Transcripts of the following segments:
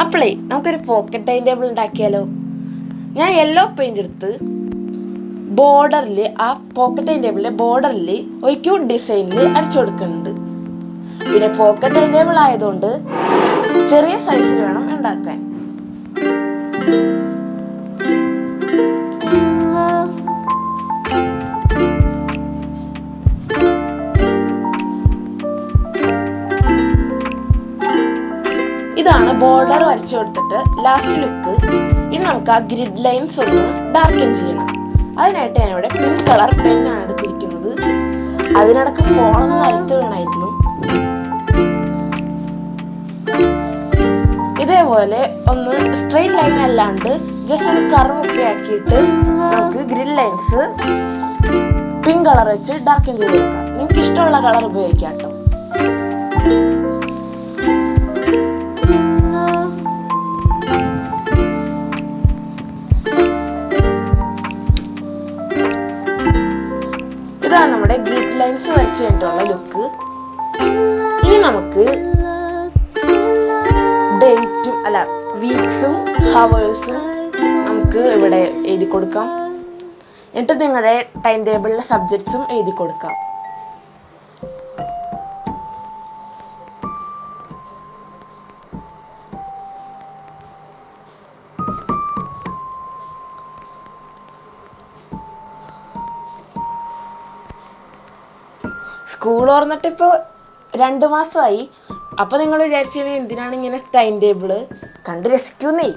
അപ്പോളേ നമുക്കൊരു pocket time table ഉണ്ടാക്കിയാലോ? ഞാൻ യെല്ലോ പെയിന്റ് എടുത്ത് ബോർഡറിൽ ആ പോക്കറ്റ് ടൈം ടേബിളിലെ ബോർഡറിൽ ഒരു ക്യൂട്ട് ഡിസൈനിൽ അടിച്ചു കൊടുക്കുന്നുണ്ട്. പിന്നെ പോക്കറ്റ് ടൈം ടേബിൾ ആയതുകൊണ്ട് ചെറിയ സൈസിൽ വേണം ഉണ്ടാക്കാൻ. ഇതാണ് ബോർഡർ വരച്ചു കൊടുത്തിട്ട് ലാസ്റ്റ് ലുക്ക് ഇനി നമുക്ക് ആ ഗ്രിഡ് ലൈൻസ് ഒന്ന് ഡാർക്കൻ ചെയ്യണം. അതിനായിട്ട് ഞാൻ ഇവിടെ പിങ്ക് കളർ പെന്നാണ് എടുത്തിരിക്കുന്നത്. അതിനടക്ക് ഫോണൊന്ന് നിലത്ത് വീണായിരുന്നു. ഇതേപോലെ ഒന്ന് സ്ട്രെയിറ്റ് ലൈൻ അല്ലാണ്ട് ജസ്റ്റ് ഒന്ന് ഒക്കെ ആക്കിയിട്ട് നമുക്ക് ഗ്രിഡ് ലൈൻസ് പിങ്ക് കളർ വെച്ച് ഡാർക്കൻ ചെയ്ത് വെക്കാം. നിങ്ങൾക്ക് ഇഷ്ടമുള്ള കളർ ഉപയോഗിക്കാം കേട്ടോ. ഇതാണ് നമ്മുടെ ഗ്രിഡ് ലൈൻസ് വരച്ച് കഴിഞ്ഞിട്ടുള്ള ലുക്ക് ഇനി നമുക്ക് ഡേറ്റും അല്ല വീക്സും ഹവേഴ്സും നമുക്ക് ഇവിടെ എഴുതി കൊടുക്കാം. എന്നിട്ട് നിങ്ങളുടെ ടൈം ടേബിളിലെ സബ്ജക്ട്സും എഴുതി കൊടുക്കാം. സ്കൂൾ ഓർന്നിട്ട് ഇപ്പോൾ രണ്ട് മാസമായി. അപ്പോൾ നിങ്ങൾ വിചാരിച്ചു എന്തിനാണ് ഇങ്ങനെ ടൈം ടേബിൾ കണ്ട് രസിക്കുന്നേ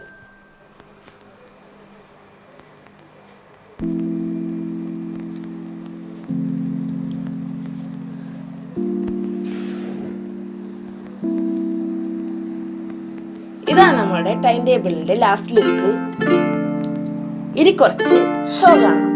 ഇതാണ് നമ്മുടെ ടൈം ടേബിളിന്റെ ലാസ്റ്റ് ലുക്ക് ഇനി കുറച്ച് ഷോ കാണാം.